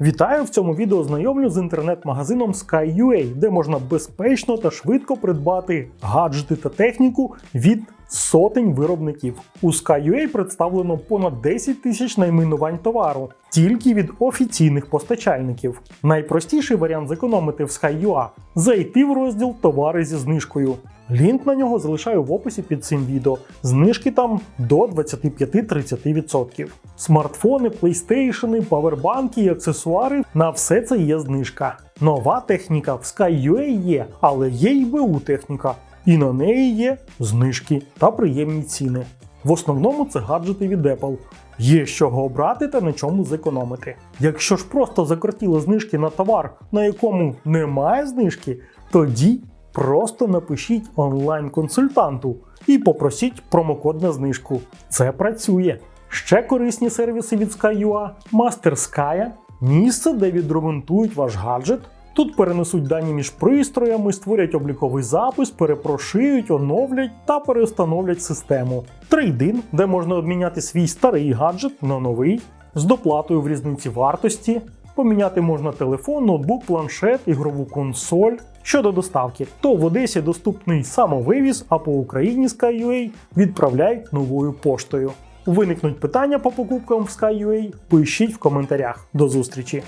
Вітаю! В цьому відео знайомлю з інтернет-магазином Sky.ua, де можна безпечно та швидко придбати гаджети та техніку від сотень виробників. У Sky.ua представлено понад 10 тисяч найменувань товару тільки від офіційних постачальників. Найпростіший варіант зекономити в Sky.ua – зайти в розділ Товари зі знижкою. Лінк на нього залишаю в описі під цим відео. Знижки там до 25-30%. Смартфони, плейстейшени, павербанки і аксесуари на все це є знижка. Нова техніка в Sky.ua є, але є й БУ техніка. І на неї є знижки та приємні ціни. В основному це гаджети від Apple. Є з чого обрати та на чому зекономити. Якщо ж просто закортіли знижки на товар, на якому немає знижки, тоді просто напишіть онлайн-консультанту і попросіть промокод на знижку. Це працює. Ще корисні сервіси від Sky.ua, Master місце, де відремонтують ваш гаджет. Тут перенесуть дані між пристроями, створять обліковий запис, перепрошиють, оновлять та перестановлять систему. Трейдин, де можна обміняти свій старий гаджет на новий, з доплатою в різниці вартості. Поміняти можна телефон, ноутбук, планшет, ігрову консоль. Щодо доставки, то в Одесі доступний самовивіз, а по Україні Sky.ua відправляють новою поштою. Виникнуть питання по покупкам в Sky.ua? Пишіть в коментарях. До зустрічі!